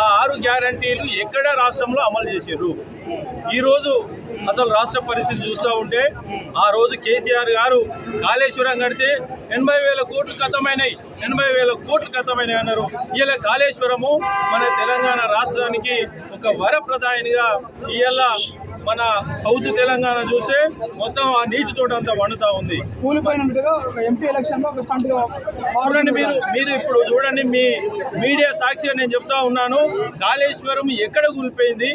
ఆ ఆరు గ్యారంటీలు ఎక్కడ రాష్ట్రంలో అమలు చేశారు? ఈరోజు అసలు రాష్ట్ర పరిస్థితి చూస్తూ ఉంటే ఆ రోజు కేసీఆర్ గారు కాళేశ్వరం కడితే ఎనభై వేల కోట్లు కథమైనవి ఎనభై వేల కోట్లు కథమైనవి అన్నారు. ఇలా కాళేశ్వరము మన తెలంగాణ రాష్ట్రానికి ఒక వరప్రదాయనిగా ఇవాళ మన సౌత్ తెలంగాణ చూస్తే మొత్తం ఆ నీటి తోట అంతా వండుతా ఉంది. కూలిపోయినట్టుగా ఎంపీ ఎలక్షన్ చూడండి మీరు మీరు ఇప్పుడు చూడండి మీ మీడియా సాక్షిగా నేను చెప్తా ఉన్నాను. కాళేశ్వరం ఎక్కడ కూలిపోయింది?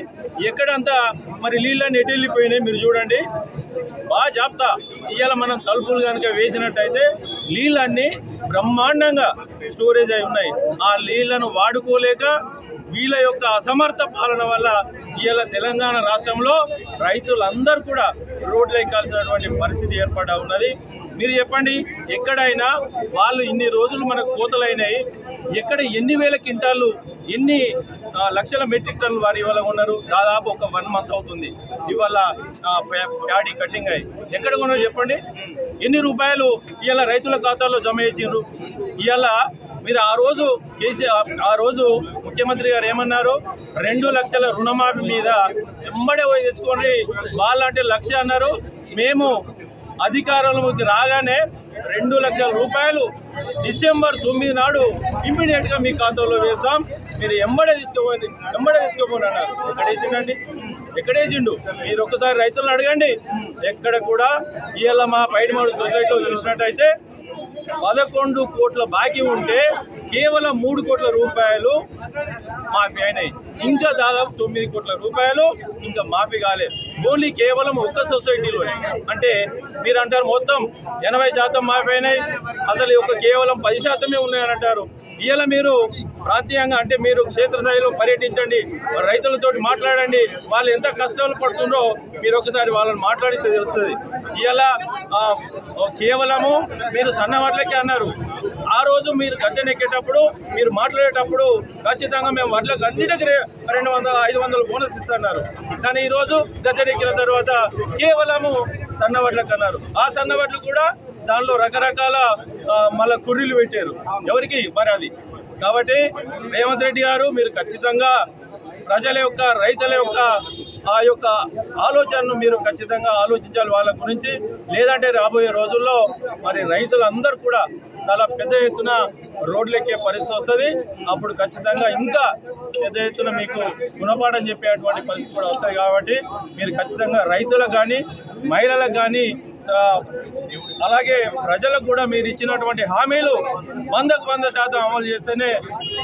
ఎక్కడంతా మరి నీళ్ళని ఎటు వెళ్ళిపోయినాయి మీరు చూడండి. బాగా చెప్తా ఇవాళ మనం తలుపులు కనుక వేసినట్టయితే నీళ్ళన్నీ బ్రహ్మాండంగా స్టోరేజ్ అయి ఉన్నాయి. ఆ నీళ్ళను వాడుకోలేక వీళ్ళ యొక్క అసమర్థ పాలన వల్ల ఇవాళ తెలంగాణ రాష్ట్రంలో రైతులందరూ కూడా రోడ్లు ఎక్కాల్సినటువంటి పరిస్థితి ఏర్పడా ఉన్నది. మీరు చెప్పండి ఎక్కడైనా వాళ్ళు ఇన్ని రోజులు మనకు కోతలైనాయి. ఎక్కడ ఎన్ని వేల క్వింటాలు ఎన్ని లక్షల మెట్రిక్ టన్లు వారు ఇవాళ ఉన్నారు దాదాపు ఒక వన్ మంత్ అవుతుంది. ఇవాళ ప్యాడీ కటింగ్ అయ్యి. ఎక్కడ కొన్నారు చెప్పండి? ఎన్ని రూపాయలు ఇవాళ రైతుల ఖాతాలో జమ చేసిండ్రు? ఇవాళ మీరు ఆ రోజు కేసీఆర్ ఆ రోజు ముఖ్యమంత్రి గారు ఏమన్నారు? రెండు లక్షల రుణమాఫీ మీద ఎంబడే పోయి తెచ్చుకోండి. వాళ్ళంటే లక్ష అన్నారు. మేము అధికారంలోకి రాగానే రెండు లక్షల రూపాయలు డిసెంబర్ తొమ్మిది నాడు ఇమ్మీడియట్గా మీ ఖాతాలో వేస్తాం. మీరు ఎంబడే తీసుకోపోండి. ఎంబడే తీసుకోపోండి అన్నారు. ఎక్కడేసిండండి ఎక్కడేసిండు మీరు ఒక్కసారి రైతులను అడగండి. ఎక్కడ కూడా ఇవాళ మా పైడిమాడు సొసైటీలో చూసినట్టయితే పదకొండు కోట్ల బాకీ ఉంటే కేవలం మూడు కోట్ల రూపాయలు మాఫీ అయినాయి. ఇంకా దాదాపు తొమ్మిది కోట్ల రూపాయలు ఇంకా మాఫీ కాలేదు ఓన్లీ కేవలం ఒక్క సొసైటీలోనే అంటే మీరు అంటారు మొత్తం ఎనభై శాతం మాఫీ అయినాయి. అసలు ఒక కేవలం పది శాతమే ఉన్నాయని అంటారు. ఇవాళ మీరు ప్రాంతీయంగా అంటే మీరు క్షేత్రస్థాయిలో పర్యటించండి రైతులతో మాట్లాడండి వాళ్ళు ఎంత కష్టాలు పడుతుందో మీరు ఒకసారి వాళ్ళని మాట్లాడితే తెలుస్తుంది. ఇవాళ కేవలము మీరు సన్నవాట్లకే అన్నారు. ఆ రోజు మీరు గద్దెనెక్కేటప్పుడు మీరు మాట్లాడేటప్పుడు ఖచ్చితంగా మేము వడ్లకు అన్నిటికీ రెండు వందల ఐదు వందల బోనస్ ఇస్తున్నారు. కానీ ఈరోజు గద్దెనెక్కిన తర్వాత కేవలము సన్నవడ్లకు అన్నారు ఆ సన్నవడ్లు కూడా దానిలో రకరకాల మళ్ళీ మళ్ళా కుర్రీలు పెట్టారు. ఎవరికి? మరి అది. కాబట్టి రేవంత్ రెడ్డి గారు మీరు ఖచ్చితంగా ప్రజల యొక్క రైతుల యొక్క ఆ యొక్క ఆలోచనను మీరు ఖచ్చితంగా ఆలోచించాలి వాళ్ళ గురించి. లేదంటే రాబోయే రోజుల్లో మరి రైతులందరూ కూడా చాలా పెద్ద ఎత్తున రోడ్లెక్కే పరిస్థితి వస్తుంది. అప్పుడు ఖచ్చితంగా ఇంకా పెద్ద ఎత్తున మీకు గుణపాఠం చెప్పేటువంటి పరిస్థితి కూడా వస్తుంది కాబట్టి మీరు ఖచ్చితంగా రైతులకు కానీ మహిళలకు కానీ అలాగే ప్రజలకు కూడా మీరు ఇచ్చినటువంటి హామీలు వందకు వంద శాతం అమలు చేస్తేనే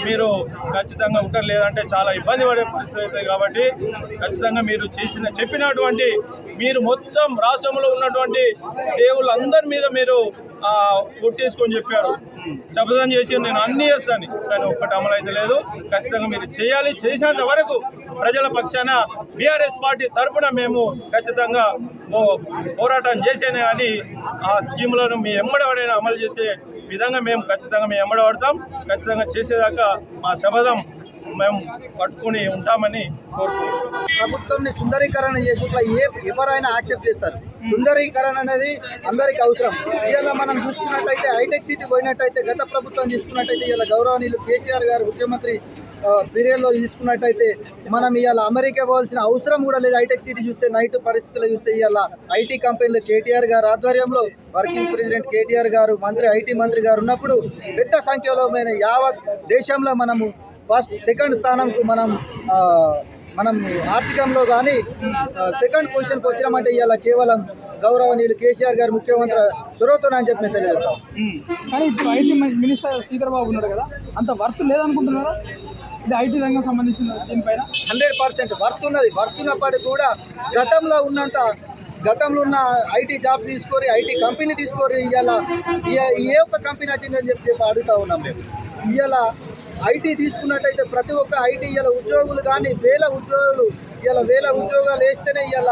మీరు ఖచ్చితంగా ఉంటారు. లేదంటే చాలా ఇబ్బంది పడే పరిస్థితి అవుతుంది కాబట్టి ఖచ్చితంగా మీరు చేసిన చెప్పినటువంటి మీరు మొత్తం రాష్ట్రంలో ఉన్నటువంటి దేవుళ్ళందరి మీద మీరు కొట్టేసుకొని చెప్పారు. శపథం చేసి నేను అన్ని చేస్తాను. కానీ ఒక్కటి అమలు అయితే లేదు. ఖచ్చితంగా మీరు చేయాలి. చేసేంత వరకు ప్రజల పక్షాన బీఆర్ఎస్ పార్టీ తరఫున మేము ఖచ్చితంగా పోరాటం చేసేనే కానీ ఆ స్కీములను మీ ఎమ్మడవాడైనా అమలు చేసే విధంగా మేము ఖచ్చితంగా మేము ఎమ్మడబడతాం ఖచ్చితంగా చేసేదాకా మా శపథం మేము పట్టుకుని ఉంటామని కోరుకుంటున్నాం. ప్రభుత్వంని సుందరీకరణ చేసుట్లా ఏ ఎవరైనా యాక్సెప్ట్ చేస్తారు. సుందరీకరణ అనేది అందరికీ అవసరం. ఇవాళ మనం చూసుకున్నట్టయితే హైటెక్ సిటీ పోయినట్టయితే గత ప్రభుత్వం తీసుకున్నట్టయితే ఇవాళ గౌరవనీయులు కేసీఆర్ గారు ముఖ్యమంత్రి పీరియడ్లో తీసుకున్నట్టయితే మనం ఇవాళ అమెరికా పోవాల్సిన అవసరం కూడా లేదు. హైటెక్ సిటీ చూస్తే నైట్ పరిస్థితులు చూస్తే ఇవాళ ఐటీ కంపెనీలు కేటీఆర్ గారు ఆధ్వర్యంలో వర్కింగ్ ప్రెసిడెంట్ కేటీఆర్ గారు మంత్రి ఐటీ మంత్రి గారు ఉన్నప్పుడు పెద్ద సంఖ్యలో మన యావత్ దేశంలో మనము ఫస్ట్ సెకండ్ స్థానంకు మనం మనం ఆర్థికంలో కానీ సెకండ్ పొజిషన్కి వచ్చినామంటే ఇవాళ కేవలం గౌరవనీయులు కేసీఆర్ గారు ముఖ్యమంత్రి చొరవతో అని చెప్పి తెలియజేస్తాం. కానీ ఇప్పుడు ఐటీ మినిస్టర్ శ్రీధర్ బాబు ఉన్నారు కదా అంత వర్త్ లేదనుకుంటున్నారా? ఇది ఐటీ రంగం సంబంధించిన దీనిపైన? హండ్రెడ్ పర్సెంట్ వర్త్ ఉన్నది. వర్త్ ఉన్నప్పటికీ కూడా గతంలో ఉన్నంత గతంలో ఉన్న ఐటీ జాబ్ తీసుకొని ఐటీ కంపెనీ తీసుకొని ఇవాళ ఏ- ఏ ఒక్క కంపెనీ వచ్చిందని చెప్పి చెప్పి అడుగుతా ఉన్నాం మేము. ఇవాళ ఐటీ తీసుకున్నట్టయితే ప్రతి ఒక్క ఐటీ ఇవాళ ఉద్యోగులు కానీ వేల ఉద్యోగులు ఇవాళ వేల ఉద్యోగాలు వేస్తేనే ఇవాళ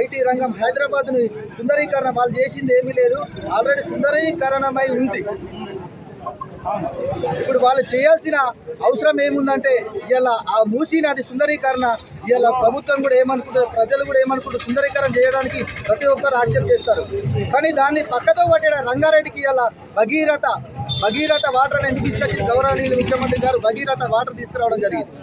ఐటీ రంగం హైదరాబాద్ని సుందరీకరణ వాళ్ళు చేసింది ఏమీ లేదు. ఆల్రెడీ సుందరీకరణమై ఉంది. ఇప్పుడు వాళ్ళు చేయాల్సిన అవసరం ఏముందంటే ఇవాళ ఆ మూసీ నది సుందరీకరణ ఇవాళ ప్రభుత్వం కూడా ఏమనుకుంటారు ప్రజలు కూడా ఏమనుకుంటారు సుందరీకరణ చేయడానికి ప్రతి ఒక్కరు యాక్సెప్ట్ చేస్తారు. కానీ దాన్ని పక్కతో పట్టిన రంగారెడ్డికి ఇవాళ భగీరథ భగీరథ వాటర్ ఎందుకు తీసుకొచ్చింది గౌరవనీయులు ముఖ్యమంత్రి గారు భగీరథ వాటర్ తీసుకురావడం జరిగింది.